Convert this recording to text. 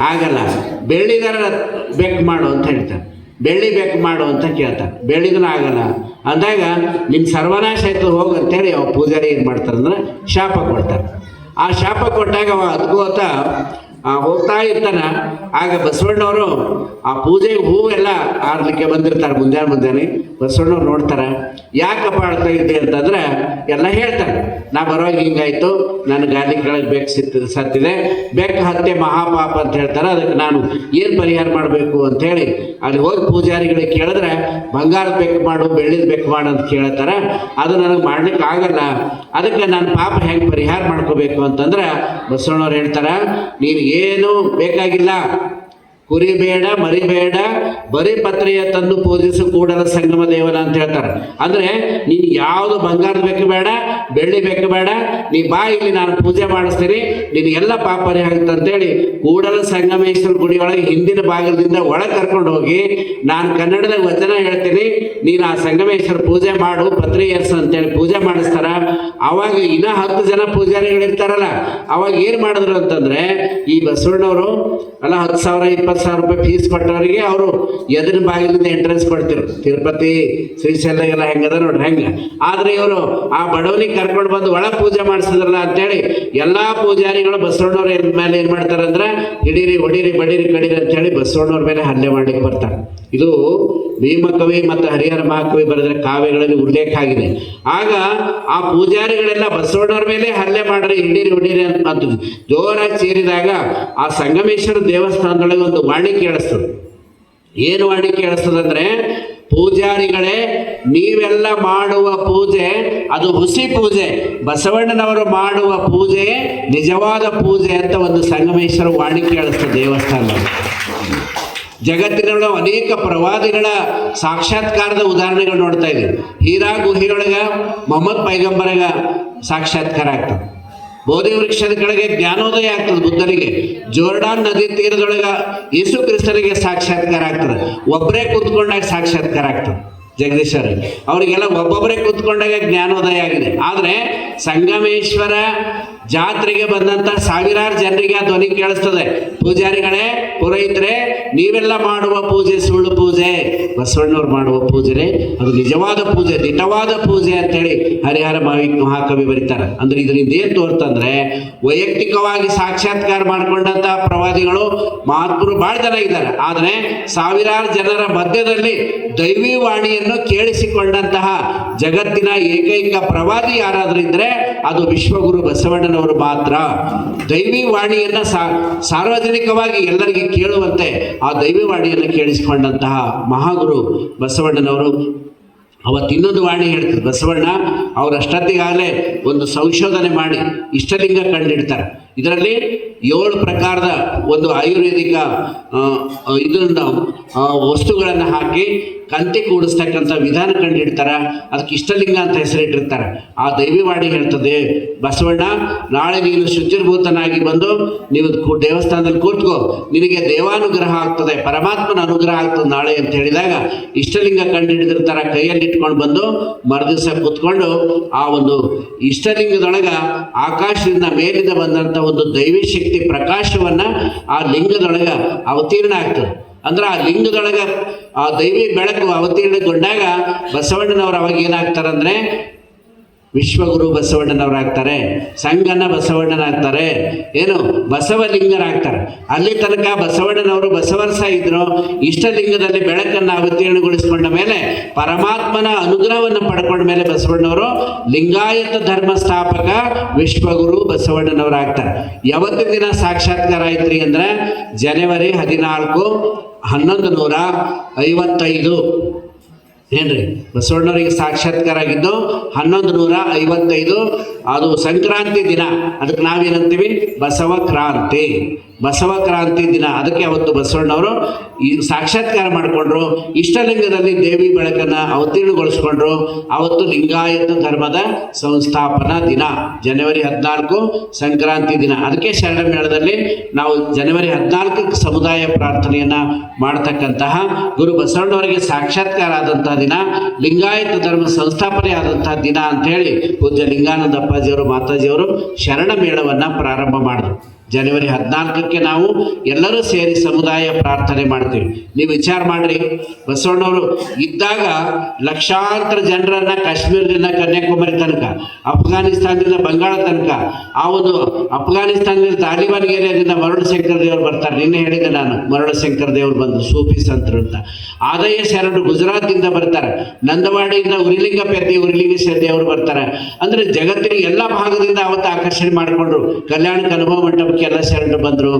ಆಗಲ್ಲ. ಬೆಳ್ಳಿದಾರ ಬೆಕ್ ಮಾಡು ಅಂತ ಹೇಳ್ತಾರೆ. ಬೆಳ್ಳಿ ಬೆಕ್ ಮಾಡು ಅಂತ ಕೇಳ್ತಾರೆ. ಬೆಳ್ಳಿದ್ರೂ ಆಗಲ್ಲ. ಅಂದಾಗ ನಿಮ್ಮ ಸರ್ವನಾಶ ಆಯ್ತು, ಹೋಗು ಅಂತೇಳಿ ಅವ ಪೂಜಾರಿ ಏನು ಮಾಡ್ತಾರೆ ಅಂದ್ರೆ ಶಾಪ ಕೊಡ್ತಾರೆ. ಆ ಶಾಪ ಕೊಟ್ಟಾಗ ಅವ ಅದ್ಕೋತ ಹೋಗ್ತಾ ಇರ್ತಾನೆ. ಆಗ ಬಸವಣ್ಣವರು ಆ ಪೂಜೆಗೆ ಹೂವೆಲ್ಲ ಆರ್ಲಿಕ್ಕೆ ಬಂದಿರ್ತಾರೆ ಮುಂಜಾನೆ ಮುಂಜಾನೆ. ಬಸವಣ್ಣವ್ರು ನೋಡ್ತಾರೆ, ಯಾಕಪ್ಪ ಆಡ್ತಾ ಇದ್ದೆ ಅಂತಂದ್ರೆ ಎಲ್ಲ ಹೇಳ್ತಾರೆ, ನಾ ಬರೋವಾಗ ಹಿಂಗಾಯ್ತು ನನ್ನ ಗಾದಿ ಕೆಳಗೆ ಬೇಕು ಸಿತ್ ಸತ್ತಿದೆ, ಬೇಕು ಹತ್ಯೆ ಮಹಾಪಾಪ ಅಂತ ಹೇಳ್ತಾರೆ, ಅದಕ್ಕೆ ನಾನು ಏನು ಪರಿಹಾರ ಮಾಡಬೇಕು ಅಂತೇಳಿ ಅಲ್ಲಿ ಹೋಗಿ ಪೂಜಾರಿಗಳಿಗೆ ಕೇಳಿದ್ರೆ, ಬಂಗಾರದ ಬೇಕು ಮಾಡು, ಬೆಳ್ಳಿದ ಬೇಕು ಮಾಡು ಅಂತ ಕೇಳ್ತಾರೆ, ಅದು ನನಗೆ ಮಾಡ್ಲಿಕ್ಕೆ ಆಗಲ್ಲ, ಅದಕ್ಕೆ ನಾನು ಪಾಪ ಹೆಂಗೆ ಪರಿಹಾರ ಮಾಡ್ಕೋಬೇಕು ಅಂತಂದ್ರೆ ಬಸವಣ್ಣವ್ರು ಹೇಳ್ತಾರೆ ನೀನು ಏನು ಬೇಕಾಗಿಲ್ಲ ಕುರಿ ಬೇಡ ಮರಿ ಬೇಡ ಬರೀ ಪತ್ರೆಯ ತಂದು ಪೂಜಿಸು ಕೂಡಲ ಸಂಗಮ ದೇವನ ಅಂತ ಹೇಳ್ತಾರೆ. ಅಂದ್ರೆ ನೀನು ಯಾವುದು ಬಂಗಾರದ ಬೇಕು ಬೇಡ, ಬೆಳ್ಳಿ ಬೇಕು ಬೇಡ, ನೀ ಬಾ ಇಲ್ಲಿ ನಾನು ಪೂಜೆ ಮಾಡಿಸ್ತೀನಿ, ನೀನು ಎಲ್ಲ ಪಾಪರಿ ಆಗುತ್ತೆ ಅಂತೇಳಿ ಕೂಡಲ ಸಂಗಮೇಶ್ವರ ಗುಡಿಯೊಳಗೆ ಹಿಂದಿನ ಭಾಗದಿಂದ ಒಳಗೆ ಕರ್ಕೊಂಡು ಹೋಗಿ ನಾನು ಕನ್ನಡದಾಗ ವಚನ ಹೇಳ್ತೀನಿ, ನೀನು ಆ ಸಂಗಮೇಶ್ವರ ಪೂಜೆ ಮಾಡು, ಪತ್ರಿ ಏರ್ಸು ಅಂತೇಳಿ ಪೂಜೆ ಮಾಡಿಸ್ತಾರ. ಅವಾಗ ಇನ್ನ ಹತ್ತು ಜನ ಪೂಜಾರಿಗಳಿರ್ತಾರಲ್ಲ, ಅವಾಗ ಏನು ಮಾಡಿದ್ರು ಅಂತಂದ್ರೆ ಈ ಬಸವಣ್ಣವರು, ಅಲ್ಲ ಹತ್ತು ಸಾವಿರ, ಇಪ್ಪತ್ತು ಸಾವಿರ ರೂಪಾಯಿ ಫೀಸ್ ಕೊಟ್ಟವರಿಗೆ ಅವರು ಎದುರಿನ ಬಾಗಿಲಿಂದ ಎಂಟ್ರೆನ್ಸ್ ಕೊಡ್ತಿರು. ತಿರುಪತಿ ಶ್ರೀಶೈಲ ಎಲ್ಲ ಹೆಂಗದ ನೋಡ್ರಿ, ಹೆಂಗ? ಆದ್ರೆ ಇವರು ಆ ಬಡವನಿಗೆ ಕರ್ಕೊಂಡು ಬಂದು ಒಳ ಪೂಜೆ ಮಾಡಿಸಿದ್ರಲ್ಲ ಅಂತೇಳಿ ಎಲ್ಲಾ ಪೂಜಾರಿಗಳು ಬಸವಣ್ಣವ್ರ ಮೇಲೆ ಏನು ಮಾಡ್ತಾರಂದ್ರೆ, ಹಿಡೀರಿ, ಹೊಡೀರಿ, ಬಡೀರಿ, ಕಡೀರಿ ಅಂತೇಳಿ ಬಸವಣ್ಣವ್ರ ಮೇಲೆ ಹಲ್ಲೆ ಮಾಡ್ಲಿಕ್ಕೆ ಬರ್ತಾರೆ. ಇದು ಭೀಮಕವಿ ಮತ್ತು ಹರಿಹರ ಮಹಾಕವಿ ಬರೆದ ಕಾವ್ಯಗಳಲ್ಲಿ ಉಲ್ಲೇಖ ಆಗಿದೆ ಆಗ ಆ ಪೂಜಾರಿಗಳೆಲ್ಲ ಬಸವಣ್ಣವ್ರ ಮೇಲೆ ಹಲ್ಲೆ ಮಾಡ್ರಿ, ಹಿಡೀರಿ ಹಿಡೀರಿ ಅಂತ ಜೋರಾಗಿ ಸೇರಿದಾಗ ಆ ಸಂಗಮೇಶ್ವರ ದೇವಸ್ಥಾನದೊಳಗೆ ಒಂದು ವಾಣಿ ಕೇಳಿಸ್ತದೆ ಏನು ವಾಣಿ ಕೇಳಿಸ್ತದಂದ್ರೆ ಪೂಜಾರಿಗಳೇ, ನೀವೆಲ್ಲ ಮಾಡುವ ಪೂಜೆ ಅದು ಹುಸಿ ಪೂಜೆ. ಬಸವಣ್ಣನವರು ಮಾಡುವ ಪೂಜೆ ನಿಜವಾದ ಪೂಜೆ ಅಂತ ಒಂದು ಸಂಗಮೇಶ್ವರ ವಾಣಿ ಕೇಳಿಸ್ತದೆ ದೇವಸ್ಥಾನದಲ್ಲಿ. ಜಗತ್ತಿನೊಳಗೆ ಅನೇಕ ಪ್ರವಾದಿಗಳ ಸಾಕ್ಷಾತ್ಕಾರದ ಉದಾಹರಣೆಗಳು ನೋಡ್ತಾ ಇದ್ದೀವಿ ಹೀರಾ ಗುಹೆಯೊಳಗ ಮೊಹಮ್ಮದ್ ಪೈಗಂಬರಗ ಸಾಕ್ಷಾತ್ಕಾರ ಆಗ್ತದೆ. ಬೋಧಿ ವೃಕ್ಷದ ಕೆಳಗೆ ಜ್ಞಾನೋದಯ ಆಗ್ತದೆ ಬುದ್ಧನಿಗೆ. ಜೋರ್ಡಾನ್ ನದಿ ತೀರದೊಳಗ ಯೇಸು ಕ್ರಿಸ್ತನಿಗೆ ಸಾಕ್ಷಾತ್ಕಾರ ಆಗ್ತದೆ. ಒಬ್ಬರೇ ಕೂತ್ಕೊಂಡಾಗ ಸಾಕ್ಷಾತ್ಕಾರ ಆಗ್ತದೆ. ಜಗದೀಶ್ವರ, ಅವರಿಗೆಲ್ಲ ಒಬ್ಬೊಬ್ಬರೇ ಕೂತ್ಕೊಂಡಾಗ ಜ್ಞಾನೋದಯ ಆಗಿದೆ. ಆದರೆ ಸಂಗಮೇಶ್ವರ ಜಾತ್ರೆಗೆ ಬಂದಂತ ಸಾವಿರಾರು ಜನರಿಗೆ ಆ ಧ್ವನಿ ಕೇಳಿಸ್ತದೆ. ಪೂಜಾರಿಗಳೇ, ಪುರೋಹಿತರೆ, ನೀವೆಲ್ಲ ಮಾಡುವ ಪೂಜೆ ಸುಳ್ಳು ಪೂಜೆ. ಬಸವಣ್ಣವ್ರು ಮಾಡುವ ಪೂಜೆ ಅದು ನಿಜವಾದ ಪೂಜೆ, ದಿಟವಾದ ಪೂಜೆ ಅಂತೇಳಿ ಹರಿಹರ ಮಾವಿ ಮಹಾಕವಿ ಬರೀತಾರೆ. ಅಂದ್ರೆ ಇದರಿಂದ ಏನ್ ತೋರ್ತಂದ್ರೆ, ವೈಯಕ್ತಿಕವಾಗಿ ಸಾಕ್ಷಾತ್ಕಾರ ಮಾಡಿಕೊಂಡಂತ ಪ್ರವಾದಿಗಳು ಮಹಾತ್ಮರು ಬಹಳ ಜನ ಇದ್ದಾರೆ. ಆದರೆ ಸಾವಿರಾರು ಜನರ ಮಧ್ಯದಲ್ಲಿ ದೈವಿ ವಾಣಿಯನ್ನು ಕೇಳಿಸಿಕೊಂಡಂತಹ ಜಗತ್ತಿನ ಏಕೈಕ ಪ್ರವಾದಿ ಯಾರಾದ್ರೂ ಇದ್ರೆ ಅದು ವಿಶ್ವಗುರು ಬಸವಣ್ಣನವರು ಮಾತ್ರ ದೈವಿ ವಾಣಿಯನ್ನ ಸಾರ್ವಜನಿಕವಾಗಿ ಎಲ್ಲರಿಗೆ ಕೇಳುವಂತೆ ಆ ದೈವಿ ವಾಣಿಯನ್ನು ಕೇಳಿಸಿಕೊಂಡಂತಹ ಮಹಾಗುರು ಬಸವಣ್ಣನವರು ಅವತ್ತು ಇನ್ನೊಂದು ವಾಣಿ ಹೇಳ್ತಾರೆ, ಬಸವಣ್ಣ, ಅವ್ರು ಅಷ್ಟೊತ್ತಿಗಾಗಲೇ ಒಂದು ಸಂಶೋಧನೆ ಮಾಡಿ ಇಷ್ಟಲಿಂಗ ಕಂಡಿಡ್ತಾರೆ. ಇದರಲ್ಲಿ ಏಳು ಪ್ರಕಾರದ ಒಂದು ಆಯುರ್ವೇದಿಕ ಇದನ್ನ ವಸ್ತುಗಳನ್ನು ಹಾಕಿ ಕಂತೆ ಕೂಡಿಸ್ತಕ್ಕಂಥ ವಿಧಾನ ಕಂಡಿಡ್ತಾರೆ. ಅದಕ್ಕೆ ಇಷ್ಟಲಿಂಗ ಅಂತ ಹೆಸರಿಟ್ಟಿರ್ತಾರೆ. ಆ ದೈವಿವಾಣಿ ಹೇಳ್ತದೆ, ಬಸವಣ್ಣ, ನಾಳೆ ನೀನು ಶುಚಿರ್ಭೂತನಾಗಿ ಬಂದು ನೀವು ದೇವಸ್ಥಾನದಲ್ಲಿ ಕೂತ್ಕೋ. ನಿನಗೆ ದೇವಾನುಗ್ರಹ ಆಗ್ತದೆ, ಪರಮಾತ್ಮನ ಅನುಗ್ರಹ ಆಗ್ತದೆ ನಾಳೆ ಅಂತ ಹೇಳಿದಾಗ ಇಷ್ಟಲಿಂಗ ಕಂಡುಹಿಡಿದಿರ್ತಾರೆ ಕೈಯಲ್ಲಿ ಇಟ್ಕೊಂಡು ಬಂದು ಮರುದಿವಸ ಕೂತ್ಕೊಂಡು ಆ ಒಂದು ಇಷ್ಟಲಿಂಗದೊಳಗ ಆಕಾಶದಿಂದ ಮೇಲಿಂದ ಬಂದಂತ ಒಂದು ದೈವಿ ಶಕ್ತಿ ಪ್ರಕಾಶವನ್ನ ಆ ಲಿಂಗದೊಳಗ ಅವತೀರ್ಣ ಆಗ್ತದೆ. ಅಂದ್ರೆ ಆ ಲಿಂಗದೊಳಗ ಆ ದೈವಿ ಬೆಳಕು ಅವತೀರ್ಣಗೊಂಡಾಗ ಬಸವಣ್ಣನವರು ಅವಾಗ ಏನಾಗ್ತಾರಂದ್ರೆ ವಿಶ್ವಗುರು ಬಸವಣ್ಣನವರಾಗ್ತಾರೆ ಸಂಗನ ಬಸವಣ್ಣನಾಗ್ತಾರೆ, ಏನು ಬಸವಲಿಂಗರಾಗ್ತಾರೆ. ಅಲ್ಲಿ ತನಕ ಬಸವಣ್ಣನವರು ಬಸವರಸ ಇದ್ರು, ಇಷ್ಟಲಿಂಗದಲ್ಲಿ ಬೆಳಕನ್ನು ಅವತೀರ್ಣಗೊಳಿಸಿಕೊಂಡ ಮೇಲೆ ಪರಮಾತ್ಮನ ಅನುಗ್ರಹವನ್ನು ಪಡ್ಕೊಂಡ ಮೇಲೆ ಬಸವಣ್ಣವರು ಲಿಂಗಾಯತ ಧರ್ಮ ಸ್ಥಾಪಕ ವಿಶ್ವಗುರು ಬಸವಣ್ಣನವರಾಗ್ತಾರೆ. ಯಾವತ್ತಿನ ದಿನ ಸಾಕ್ಷಾತ್ಕಾರ ಆಯ್ತ್ರಿ ಅಂದ್ರೆ ಜನವರಿ ಹದಿನಾಲ್ಕು ಹನ್ನೊಂದು ನೂರ ಐವತ್ತೈದು. ಏನ್ರಿ? ಬಸವಣ್ಣವರಿಗೆ ಸಾಕ್ಷಾತ್ಕಾರ ಆಗಿದ್ದು ಹನ್ನೊಂದು ನೂರ ಐವತ್ತೈದು. ಅದು ಸಂಕ್ರಾಂತಿ ದಿನ. ಅದಕ್ಕೆ ನಾವೇನಂತೀವಿ? ಬಸವ ಕ್ರಾಂತಿ. ಬಸವ ಕ್ರಾಂತಿ ದಿನ. ಅದಕ್ಕೆ ಅವತ್ತು ಬಸವಣ್ಣವರು ಈ ಸಾಕ್ಷಾತ್ಕಾರ ಮಾಡಿಕೊಂಡ್ರು. ಇಷ್ಟಲಿಂಗದಲ್ಲಿ ದೇವಿ ಬೆಳಕನ್ನು ಅವತೀರ್ಣಗೊಳಿಸ್ಕೊಂಡ್ರು. ಅವತ್ತು ಲಿಂಗಾಯತ ಧರ್ಮದ ಸಂಸ್ಥಾಪನಾ ದಿನ. ಜನವರಿ ಹದಿನಾಲ್ಕು ಸಂಕ್ರಾಂತಿ ದಿನ. ಅದಕ್ಕೆ ಶರಣ ಮೇಳದಲ್ಲಿ ನಾವು ಜನವರಿ ಹದಿನಾಲ್ಕಕ್ಕೆ ಸಮುದಾಯ ಪ್ರಾರ್ಥನೆಯನ್ನ ಮಾಡ್ತಕ್ಕಂತಹ ಗುರು ಬಸವಣ್ಣವರಿಗೆ ಸಾಕ್ಷಾತ್ಕಾರ ಆದಂತಹ ದಿನ ಲಿಂಗಾಯತ ಧರ್ಮ ಸಂಸ್ಥಾಪನೆ ಆದಂತಹ ದಿನ ಅಂತ ಹೇಳಿ ಪೂಜ್ಯ ಲಿಂಗಾನಂದ ಅಪ್ಪಾಜಿಯವರು, ಮಾತಾಜಿಯವರು ಶರಣ ಮೇಳವನ್ನ ಪ್ರಾರಂಭ ಮಾಡಿದ್ರು. ಜನವರಿ ಹದಿನಾಲ್ಕಕ್ಕೆ ನಾವು ಎಲ್ಲರೂ ಸೇರಿ ಸಮುದಾಯ ಪ್ರಾರ್ಥನೆ ಮಾಡ್ತೀವಿ. ನೀವು ವಿಚಾರ ಮಾಡ್ರಿ. ಬಸವಣ್ಣವರು, ಇದ್ದಾಗ ಲಕ್ಷಾಂತರ ಜನರನ್ನ ಕಾಶ್ಮೀರದಿಂದ ಕನ್ಯಾಕುಮಾರಿ ತನಕ, ಅಫ್ಘಾನಿಸ್ತಾನದಿಂದ ಬಂಗಾಳ ತನಕ, ಆ ಒಂದು ಅಫ್ಘಾನಿಸ್ತಾನದಿಂದ ತಾಲಿಬಾನ್ ಏರಿಯಾದಿಂದ ಶಂಕರ ದೇವರು ಬರ್ತಾರೆ. ನಿನ್ನೆ ಹೇಳಿದೆ ನಾನು ಮರಳು ಶಂಕರ ದೇವರು ಬಂದು ಸೂಫಿ ಸಂತರು ಅಂತ. ಆದಾಯ ಶರಣರು ಗುಜರಾತಿಂದ ಬರ್ತಾರೆ. ನಂದವಾಡಿಯಿಂದ ಉರಿಲಿಂಗ ಪೆದ್ದಿ ಉರಿಲಿಂಗೇಶ್ವರ ದೇವರು ಬರ್ತಾರೆ. ಅಂದ್ರೆ ಜಗತ್ತಿನ ಎಲ್ಲ ಭಾಗದಿಂದ ಅವತ್ತು ಆಕರ್ಷಣೆ ಮಾಡಿಕೊಂಡ್ರು. ಕಲ್ಯಾಣ ಅನುಭವ ಮಂಟಪಕ್ಕೆ ಎಲ್ಲ ಎರಡು ಬಂದರು.